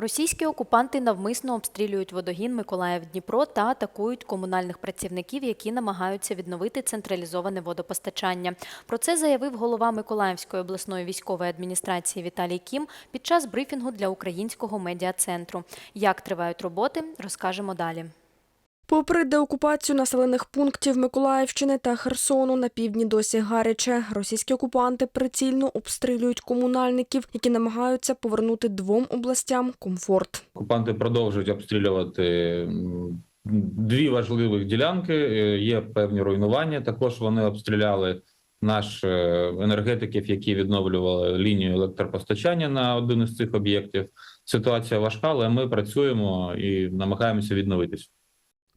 Російські окупанти навмисно обстрілюють водогін Миколаїв-Дніпро та атакують комунальних працівників, які намагаються відновити централізоване водопостачання. Про це заявив голова Миколаївської обласної військової адміністрації Віталій Кім під час брифінгу для українського медіа-центру. Як тривають роботи, розкажемо далі. Попри деокупацію населених пунктів Миколаївщини та Херсону на півдні досі гаряче, російські окупанти прицільно обстрілюють комунальників, які намагаються повернути двом областям комфорт. Окупанти продовжують обстрілювати дві важливих ділянки. е, Є певні руйнування. Також вони обстріляли наш е, енергетиків, які відновлювали лінію електропостачання на один із цих об'єктів. Ситуація важка, але ми працюємо і намагаємося відновитись.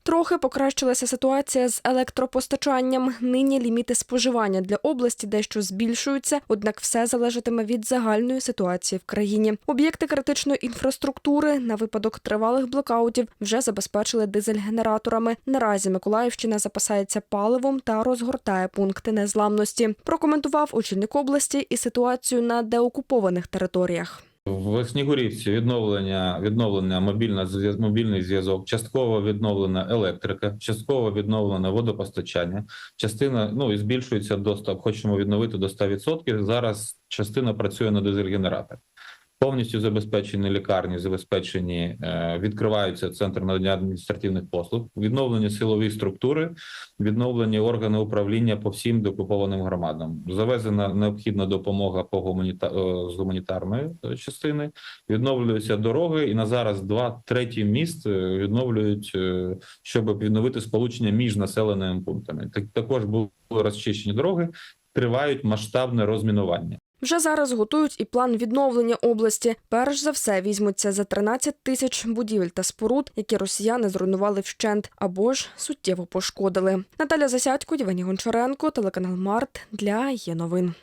Трохи покращилася ситуація з електропостачанням. Нині ліміти споживання для області дещо збільшуються, однак все залежатиме від загальної ситуації в країні. Об'єкти критичної інфраструктури на випадок тривалих блокаутів вже забезпечили дизель-генераторами. Наразі Миколаївщина запасається паливом та розгортає пункти незламності. Прокоментував очільник області і ситуацію на деокупованих територіях. В Снігурівці відновлення відновлення мобільна мобільний зв'язок, частково відновлена електрика, частково відновлено водопостачання. Частина ну і збільшується доступ. Хочемо відновити до 100%. Зараз частина працює на дизель-генераторах. Повністю забезпечені лікарні, забезпечені е, відкриваються центр надання адміністративних послуг, відновлені силові структури, відновлені органи управління по всім деокупованим громадам. Завезена необхідна допомога по гуманіта... е, з гуманітарної е, частини. Відновлюються дороги, і на зараз два треті міст відновлюють, щоб відновити сполучення між населеними пунктами. Так також були розчищені дороги, тривають масштабне розмінування. Вже зараз готують і план відновлення області. Перш за все візьмуться за 13 тисяч будівель та споруд, які росіяни зруйнували вщент або ж суттєво пошкодили. Наталя Засядько, Євгеній Гончаренко, телеканал Март для є новин.